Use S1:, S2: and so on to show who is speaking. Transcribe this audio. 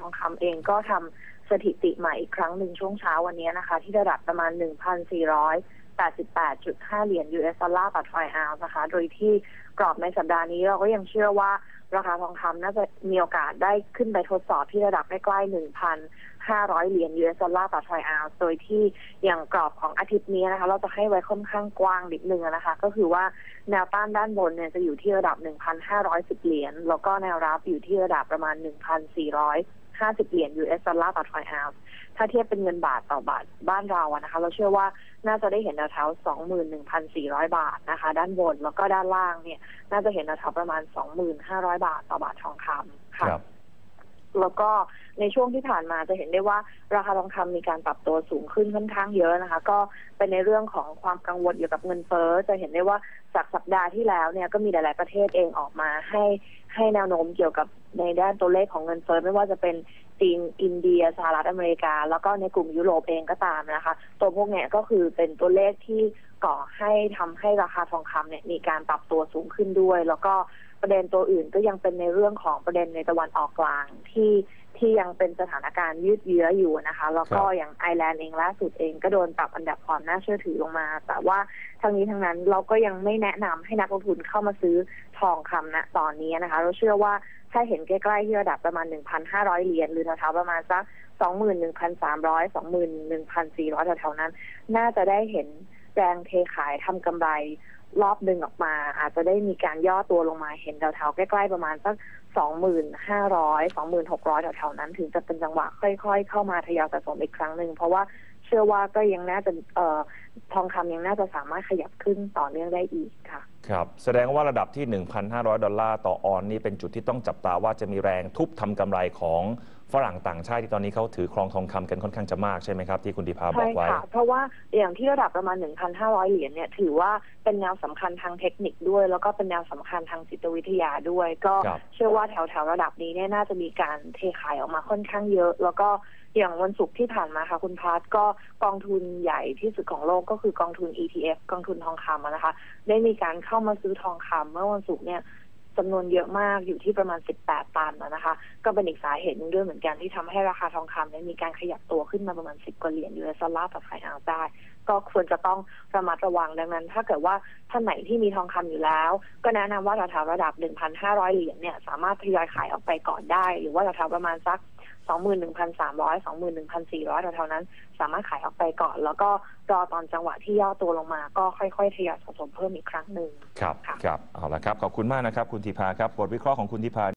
S1: ทองคำเองก็ทำสถิติใหม่อีกครั้งหนึ่งช่วงเช้าวันนี้นะคะ ที่ระดับประมาณ 1,488.5 เหรียญ US ดอลลาร์ต่อทรอยออนซ์นะคะ โดยที่กรอบในสัปดาห์นี้เราก็ยังเชื่อว่าราคาทองคำน่าจะมีโอกาสได้ขึ้นไปทดสอบที่ระดับใกล้ๆ 1,500 เหรียญ US ดอลลาร์ต่อทรอยออนซ์โดยที่อย่างกรอบของอาทิตย์นี้นะคะ เราจะให้ไว้ค่อนข้างกว้างนิดนึงนะคะ ก็คือว่าแนวต้านด้านบนเนี่ยจะอยู่ที่ระดับ 1,510 เหรียญแล้วก็แนวรับอยู่ที่ระดับประมาณ 1,450 เหรียญ US ดอลลาร์ต่อทรอยออนซ์ถ้าเทียบเป็นเงินบาทต่อบาทบ้านเราอะนะคะ เราเชื่อว่าน่าจะได้เห็นแนวแถว21,400 บาทนะคะ ด้านบนแล้วก็ด้านล่างเนี่ย น่าจะเห็นแนวแถวประมาณ 2,500 บาทต่อบาททองคำค่ะ
S2: ครับ
S1: แล้วก็ในช่วงที่ผ่านมาจะเห็นได้ว่าราคาทองคำมีการปรับตัวสูงขึ้นค่อนข้างเยอะนะคะ ก็เป็นในเรื่องของความกังวลเกี่ยวกับเงินเฟ้อจะเห็นได้ว่า จากสัปดาห์ที่แล้วเนี่ยก็มีหลาย ๆ ประเทศเองออกมาให้ให้แนวโน้มเกี่ยวกับในด้านตัวเลขของเงินเฟ้อไม่ว่าจะเป็นจีนอินเดียสหรัฐอเมริกา แล้วก็ในกลุ่มยุโรปเองก็ตามนะคะ ตัวพวกเนี้ยก็คือเป็นตัวเลขที่ก่อให้ทำให้ราคาทองคำเนี่ยมีการปรับตัวสูงขึ้นด้วย แล้วก็ประเด็นตัวอื่นก็ยังเป็นในเรื่องของประเด็นในตะวันออกกลางที่ ที่ยังเป็นสถานการณ์ยืดเยื้ออยู่นะคะ แล้วก็
S2: ครับ
S1: อย่างไอร์แลนด์เองล่าสุดเองก็โดนปรับอันดับความน่าเชื่อถือลงมา แต่ว่าทั้งนี้ทั้งนั้นเราก็ยังไม่แนะนำให้นักลงทุนเข้ามาซื้อทองคำณตอนนี้นะคะ เราเชื่อว่าถ้าเห็นใกล้ๆที่ระดับประมาณ 1,500 เหรียญหรือแถวๆประมาณสัก21,300 21,400แถวๆนั้น น่าจะได้เห็นแรงเทขายทำกำไร รอบหนึ่งออกมา อาจจะได้มีการย่อตัวลงมาเห็นแถวๆใกล้ๆประมาณสัก2,500 2,600แถวๆนั้น ถึงจะเป็นจังหวะค่อย ๆ เข้ามาทยอยสะสมอีกครั้งหนึ่งเพราะว่าเชื่อว่าก็ยังน่าจะเอ่อทองคำยังน่าจะสามารถขยับขึ้นต่อเนื่องได้อีกค่ะ
S2: ครับ แสดงว่าระดับที่ 1,500 ดอลลาร์ต่อออนนี่เป็นจุดที่ต้องจับตาว่าจะมีแรงทุบทำกำไรของฝรั่งต่างชาติที่ตอนนี้เขาถือครองทองคำกันค่อนข้างจะมากใช่ไหมครับที่คุณดิพาบอ
S1: ใช่
S2: กไว้
S1: ค่ะเพราะว่าอย่างที่ระดับประมาณ 1,500 เหรียญเนี่ยถือว่าเป็นแนวสำคัญทางเทคนิคด้วย แล้วก็เป็นแนวสำคัญทางจิตวิทยาด้วย ก็
S2: ครับ
S1: เชื่อว่าแถวแถวๆระดับนี้เนี่ยน่าจะมีการเทขายออกมาค่อนข้างเยอะ แล้วก็อย่างวันศุกร์ที่ผ่านมาค่ะคุณพาร์ทก็กองทุนใหญ่ที่สุดของโลกก็คือกองทุน ETF กองทุนทองคำอะนะคะ ได้มีการเข้ามาซื้อทองคำเมื่อวันศุกร์เนี่ย จำนวนเยอะมากอยู่ที่ประมาณ 18 ตันนะนะคะ ก็เป็นอีกสาเหตุหนึงด้วยเหมือนกันที่ทำให้ราคาทองคำเนี่ยมีการขยับตัวขึ้นมาประมาณ 10 กว่าเหรียญยูเอสดอลลาร์ต่อไอยอาวได้ก็ควรจะต้องระมัดระวังดังนั้น ถ้าเกิดว่าท่านไหนที่มีทองคำอยู่แล้ว ก็แนะนำว่าแถวระดับ 1,500 เหรียญเนี่ยสามารถทยอยขายออกไปก่อนได้ หรือว่าแถวประมาณสัก 21,300 21,400แถวๆนั้น สามารถขายออกไปก่อน แล้วก็รอตอนจังหวะที่ย่อตัวลงมา ก็ค่อยๆทยอยสะสมเพิ่มอีกครั้งหนึ่ง
S2: ครับ
S1: ค่ะ
S2: ครับเอาละครับขอบคุณมากนะครับ คุณทิพาครับบทวิเคราะห์ของคุณทิพา